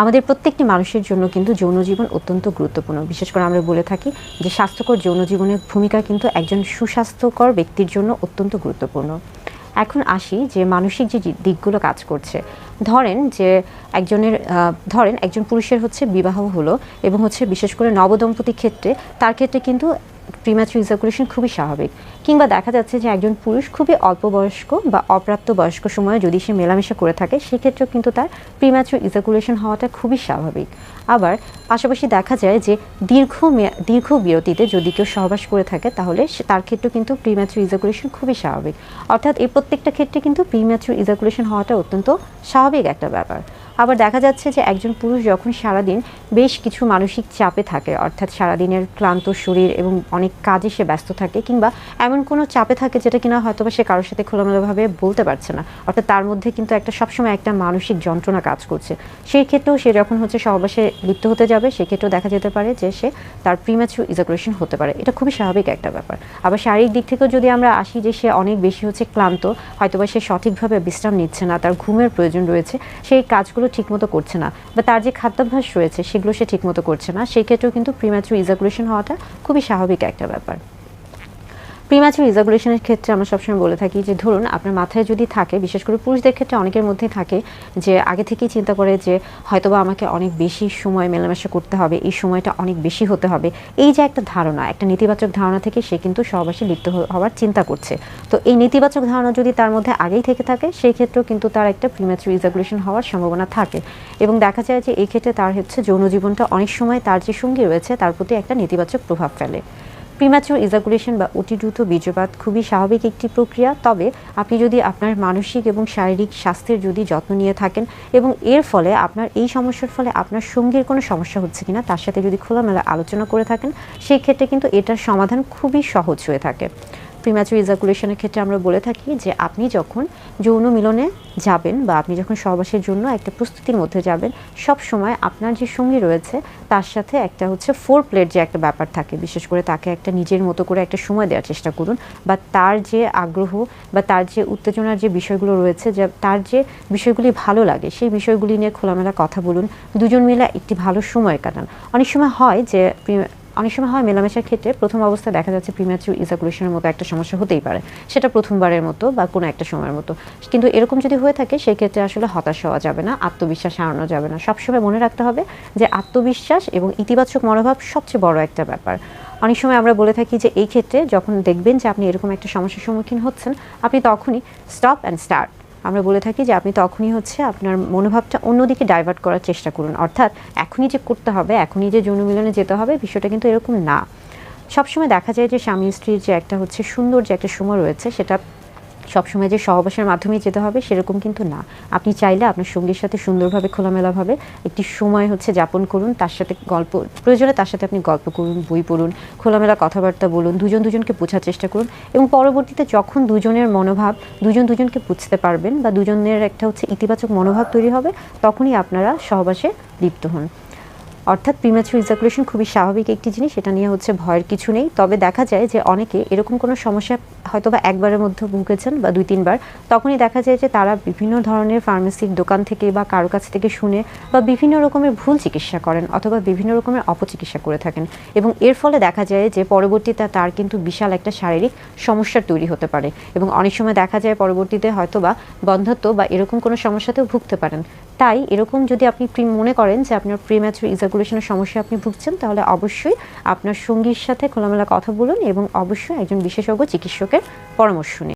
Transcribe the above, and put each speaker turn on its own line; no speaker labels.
আমাদের প্রত্যেকটি মানুষের জন্য কিন্তু যৌন জীবন অত্যন্ত গুরুত্বপূর্ণ। বিশেষ করে আমরা বলে থাকি যে স্বাস্থ্যকর যৌন জীবনের ভূমিকা কিন্তু একজন সুস্বাস্থ্যকর ব্যক্তির জন্য অত্যন্ত গুরুত্বপূর্ণ। এখন আসি যে মানসিক যে দিকগুলো কাজ করছে। ধরেন যে একজনের ধরেন একজন পুরুষের হচ্ছে বিবাহ হলো এবং হচ্ছে বিশেষ করে নবদম্পতির ক্ষেত্রে তার ক্ষেত্রে কিন্তু প্রিম্যাচুর ইজাকুলেশন খুবই স্বাভাবিক। কিংবা দেখা যাচ্ছে যে একজন পুরুষ খুবই অল্প বয়স্ক বা অপ্রাপ্ত বয়স্ক সময়ে যদি সে মেলামেশা করে থাকে, সেক্ষেত্রেও কিন্তু তার প্রিম্যাচুর ইজাকুলেশন হওয়াটা খুবই স্বাভাবিক। আবার পাশাপাশি দেখা যায় যে দীর্ঘ দীর্ঘ বিরতিতে যদি কেউ সহবাস করে থাকে, তাহলে তার ক্ষেত্রে কিন্তু প্রিম্যাচুর ইজাকুলেশন খুবই স্বাভাবিক। অর্থাৎ এই প্রত্যেকটা ক্ষেত্রে কিন্তু প্রিম্যাচুর ইজাকুলেশন হওয়াটা অত্যন্ত স্বাভাবিক একটা ব্যাপার। আবার দেখা যাচ্ছে যে একজন পুরুষ যখন সারাদিন বেশ কিছু মানসিক চাপে থাকে, অর্থাৎ সারাদিনের ক্লান্ত শরীর এবং অনেক কাজে সে ব্যস্ত থাকে কিংবা এমন কোনো চাপে থাকে যেটা কিনা হয়তো সে কারোর সাথে খোলামেলাভাবে বলতে পারছে না, অর্থাৎ তার মধ্যে কিন্তু একটা সবসময় একটা মানসিক যন্ত্রণা কাজ করছে। সেই ক্ষেত্রেও সে যখন হচ্ছে সহবাসে লিপ্ত হতে যাবে সেক্ষেত্রেও দেখা যেতে পারে যে সে তার প্রিম্যাচুর ইজাকুলেশন হতে পারে। এটা খুবই স্বাভাবিক একটা ব্যাপার। আবার শারীরিক দিক থেকেও যদি আমরা আসি যে সে অনেক বেশি হচ্ছে ক্লান্ত, হয়তোবা সে সঠিকভাবে বিশ্রাম নিচ্ছে না, তার ঘুমের প্রয়োজন রয়েছে, সেই কাজগুলো ঠিকমতো করছে না বা তার যে খাদ্যাভ্যাস রয়েছে সেগুলো সে ঠিকমতো করছে না, সেই ক্ষেত্রেও কিন্তু প্রিম্যাচুর ইজাকুলেশন হওয়াটা খুবই স্বাভাবিক একটা ব্যাপার। প্রিম্যাচুর ইজাকুলেশনের ক্ষেত্রে আমরা সবসময় বলে থাকি যে, ধরুন আপনার মাথায় যদি থাকে, বিশেষ করে পুরুষদের ক্ষেত্রে অনেকের মধ্যেই থাকে, যে আগে থেকেই চিন্তা করে যে, হয়তোবা আমাকে অনেক বেশি সময় মেলামেশা করতে হবে, এই সময়টা অনেক বেশি হতে হবে। এই যে একটা ধারণা, একটা নেতিবাচক ধারণা থেকে সে কিন্তু সহবাসে লিপ্ত হওয়ার চিন্তা করছে। তো এই নেতিবাচক ধারণা যদি তার মধ্যে আগেই থেকে থাকে, সেই ক্ষেত্রেও কিন্তু তার একটা প্রিম্যাচুর ইজাকুলেশন হওয়ার সম্ভাবনা থাকে। এবং দেখা যায় যে, এই ক্ষেত্রে তার হচ্ছে যৌন জীবনটা অনেক সময় তার যে সঙ্গী রয়েছে, তার প্রতি একটা নেতিবাচক প্রভাব ফেলে। প্রিম্যাচুর ইজাকুলেশন বা অতি দ্রুত বীর্যপাত খুবই স্বাভাবিক একটি প্রক্রিয়া। তবে আপনি যদি আপনার মানসিক এবং শারীরিক স্বাস্থ্যের যদি যত্ন নিয়ে থাকেন এবং এর ফলে আপনার এই সমস্যার ফলে আপনার সঙ্গীর কোনো সমস্যা হচ্ছে কিনা তার সাথে যদি খোলামেলা আলোচনা করে থাকেন, সেই ক্ষেত্রে কিন্তু এটার সমাধান খুবই সহজ হয়ে থাকে। প্রিম্যাচুর ইজাকুলেশনের ক্ষেত্রে আমরা বলে থাকি যে আপনি যখন যৌন মিলনে যাবেন বা আপনি যখন সহবাসের জন্য একটা প্রস্তুতির মধ্যে যাবেন, সব সময় আপনার যে সঙ্গী রয়েছে, তার সাথে একটা হচ্ছে ফোর প্লেট যে একটা ব্যাপার থাকে। বিশেষ করে তাকে একটা নিজের মতো করে একটা সময় দেওয়ার চেষ্টা করুন বা তার যে আগ্রহ বা তার যে উত্তেজনার যে বিষয়গুলো রয়েছে, যে তার যে বিষয়গুলি ভালো লাগে, সেই বিষয়গুলি নিয়ে খোলামেলা কথা বলুন। দুজন মিলে একটি ভালো সময় কাটান। অনেক সময় হয় যে অনেক সময় হয় মেলামেশার ক্ষেত্রে প্রথম অবস্থায় দেখা যাচ্ছে প্রিম্যাচুর ইজাকুলেশনের মতো একটা সমস্যা হতেই পারে। সেটা প্রথমবারের মতো বা কোনো একটা সময়ের মতো। কিন্তু এরকম যদি হয়ে থাকে, সেক্ষেত্রে আসলে হতাশ হওয়া যাবে না, আত্মবিশ্বাস হারানো যাবে না। সবসময় মনে রাখতে হবে যে আত্মবিশ্বাস এবং ইতিবাচক মনোভাব সবচেয়ে বড় একটা ব্যাপার। অনেক সময় আমরা বলে থাকি যে এই ক্ষেত্রে যখন দেখবেন যে আপনি এরকম একটা সমস্যার সম্মুখীন হচ্ছেন, আপনি তখনই স্টপ অ্যান্ড স্টার্ট আমরা বলে থাকি যে আপনি তখনই হচ্ছে আপনার মনোভাবটা অন্যদিকে ডাইভার্ট করার চেষ্টা করুন। অর্থাৎ এখনই যে করতে হবে, এখনই যে যৌন মিলনে যেতে হবে, বিষয়টা কিন্তু এরকম না। সবসময় দেখা যায় যে স্বামী স্ত্রীর যে একটা হচ্ছে সুন্দর যে একটা সময় রয়েছে, সেটা সবসময় যে সহবাসের মাধ্যমে যেতে হবে সেরকম কিন্তু না। আপনি চাইলে আপনার সঙ্গীর সাথে সুন্দরভাবে খোলামেলাভাবে একটি সময় হচ্ছে যাপন করুন, তার সাথে গল্প, প্রয়োজনে তার সাথে আপনি গল্প করুন, বই পড়ুন, খোলামেলা কথাবার্তা বলুন, দুজন দুজনকে বোঝার চেষ্টা করুন এবং পরবর্তীতে যখন দুজনের মনোভাব, দুজন দুজনকে বুঝতে পারবেন বা দুজনের একটা হচ্ছে ইতিবাচক মনোভাব তৈরি হবে, তখনই আপনারা সহবাসে লিপ্ত হন। অর্থাৎ প্রিম্যাচুর ইজাকুলেশন খুবই স্বাভাবিক একটি জিনিস এটা নিয়ে হচ্ছে ভয়ের কিছু নেই। তবে দেখা যায় যে অনেকে এরকম কোনো সমস্যা হয়তো বা একবারের মধ্যে ভুগেছেন বা দুই, তিনবার, তখনই দেখা যায় যে তারা বিভিন্ন ধরনের ফার্মেসির দোকান থেকে বা কারও কাছ থেকে শুনে বা বিভিন্ন রকমের ভুল চিকিৎসা করেন অথবা বিভিন্ন রকমের অপচিকিৎসা করে থাকেন। এবং এর ফলে দেখা যায় যে পরবর্তীতে তার কিন্তু বিশাল একটা শারীরিক সমস্যার তৈরি হতে পারে। এবং অনেক সময় দেখা যায় পরবর্তীতে হয়তো বা বন্ধত্ব বা এরকম কোনো সমস্যাতেও ভুগতে পারেন। তাই এরকম যদি আপনি মনে করেন যে আপনার প্রিম্যাচুর ইজাকুলেশনের সমস্যা আপনি ভুগছেন, তাহলে অবশ্যই আপনার সঙ্গীর সাথে খোলামেলা কথা বলুন এবং অবশ্যই একজন বিশেষজ্ঞ চিকিৎসকের পরামর্শ নিন।